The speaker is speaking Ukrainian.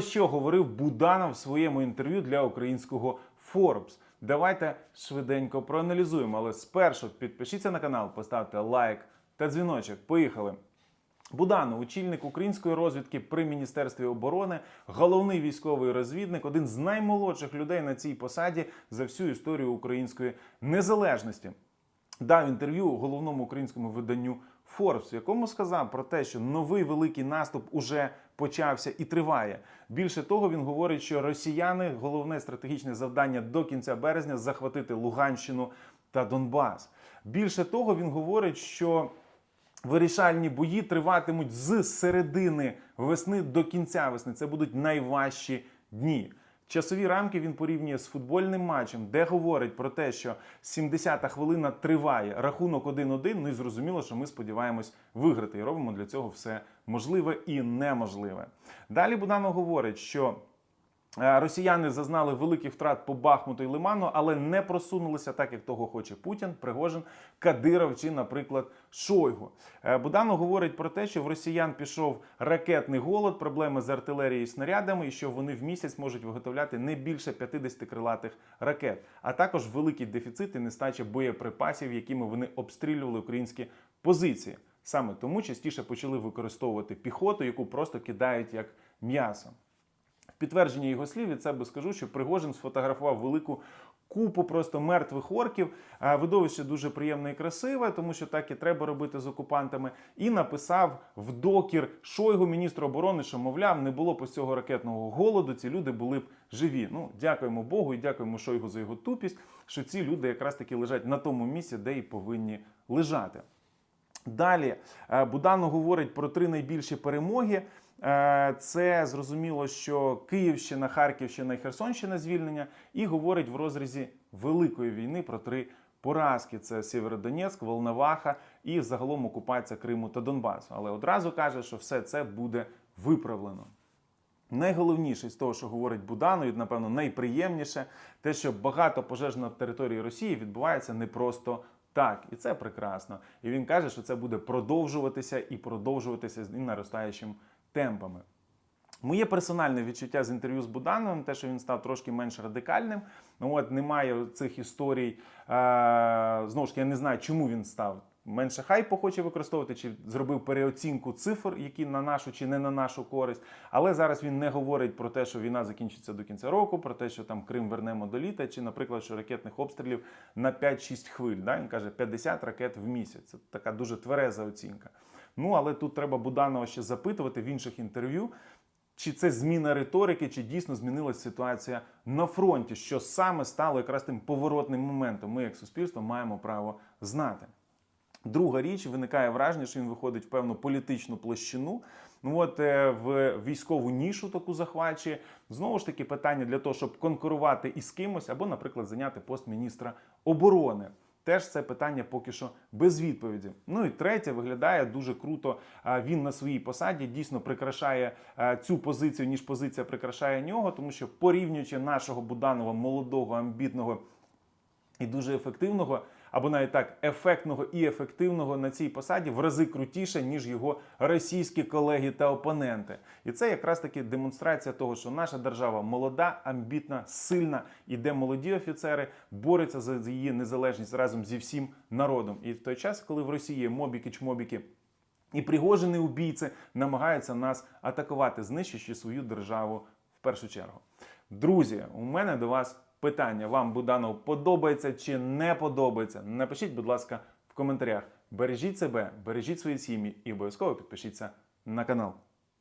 Що говорив Буданов в своєму інтерв'ю для українського Forbes? Давайте швиденько проаналізуємо. Але спершу підпишіться на канал, поставте лайк та дзвіночок. Поїхали. Буданов, очільник української розвідки при міністерстві оборони, головний військовий розвідник, один з наймолодших людей на цій посаді за всю історію української незалежності. Дав інтерв'ю головному українському виданню Forbes, в якому сказав про те, що новий великий наступ уже почався і триває. Більше того, він говорить, що росіяни головне стратегічне завдання до кінця березня захватити Луганщину та Донбас. Більше того, він говорить, що Вирішальні бої триватимуть з середини весни до кінця весни. Це будуть найважчі дні. Часові рамки він порівнює з футбольним матчем, де говорить про те, що 70-та хвилина триває, рахунок 1-1, Ну і зрозуміло, що ми сподіваємось виграти і робимо для цього все можливе і неможливе. Далі Буданов говорить, що Росіяни зазнали великих втрат по Бахмуту і Лиману, але не просунулися так, як того хоче Путін, Пригожин, Кадиров чи, наприклад, Шойгу. Е, Буданов говорить про те, що в росіян пішов ракетний голод, проблеми з артилерією і снарядами, і що вони в місяць можуть виготовляти не більше 50 крилатих ракет, а також великий дефіцит і нестача боєприпасів, якими вони обстрілювали українські позиції. Саме тому частіше почали використовувати піхоту, яку просто кидають як м'ясо. Підтвердження його слів від себе скажу, що Пригожин сфотографував велику купу просто мертвих орків. Видовище дуже приємне і красиве, тому що так і треба робити з окупантами. І написав в докір Шойгу, міністру оборони, що мовляв, не було б ось цього ракетного голоду. Ці люди були б живі. Ну, дякуємо Богу і дякуємо Шойгу за його тупість, що ці люди якраз таки лежать на тому місці, де і повинні лежати. Далі е, Буданов говорить про три найбільші перемоги. Е, Це зрозуміло, що Київщина, Харківщина і Херсонщина звільнення, і говорить в розрізі великої війни про три поразки: це Сєвєродонецьк, Волноваха і загалом окупація Криму та Донбасу. Але одразу каже, що все це буде виправлено. Найголовніше з того, що говорить Буданов, і, напевно, найприємніше, те, що багато пожеж на території Росії відбувається не просто так, і це прекрасно. І він каже, що це буде продовжуватися і продовжуватися з наростаючим темпами. Моє персональне відчуття з інтерв'ю з Будановим, те, що він став трошки менш радикальним. Ну от немає цих історій. Е, знову ж таки, я не знаю, чому він став менше хайпу хоче використовувати, чи зробив переоцінку цифр, які на нашу чи не на нашу користь. Але зараз він не говорить про те, що війна закінчиться до кінця року, про те, що там Крим вернемо до літа, чи, наприклад, що ракетних обстрілів на 5-6 хвиль. Да? Він каже 50 ракет в місяць. Це така дуже твереза оцінка. Ну але тут треба Буданова ще запитувати в інших інтерв'ю. Чи це зміна риторики, чи дійсно змінилася ситуація на фронті, що саме стало якраз тим поворотним моментом? Ми, як суспільство, маємо право знати. Друга річ виникає враження, що він виходить в певну політичну площину. Ну от е, в військову нішу таку захвачує. Знову ж таки, питання для того, щоб конкурувати із кимось, або, наприклад, зайняти пост міністра оборони. Теж це питання поки що без відповіді. Ну і третє виглядає дуже круто. Він на своїй посаді дійсно прикрашає цю позицію, ніж позиція прикрашає нього, тому що порівнюючи нашого Буданова молодого, амбітного і дуже ефективного, або навіть так, ефектного і ефективного на цій посаді в рази крутіше, ніж його російські колеги та опоненти. І це якраз таки демонстрація того, що наша держава молода, амбітна, сильна, і де молоді офіцери борються за її незалежність разом зі всім народом. І в той час, коли в Росії мобіки-чмобіки і пригожені убійці намагаються нас атакувати, знищуючи свою державу в першу чергу. Друзі, у мене до вас питання. Вам Буданов подобається чи не подобається? Напишіть, будь ласка, в коментарях. Бережіть себе, бережіть свої сім'ї і обов'язково підпишіться на канал.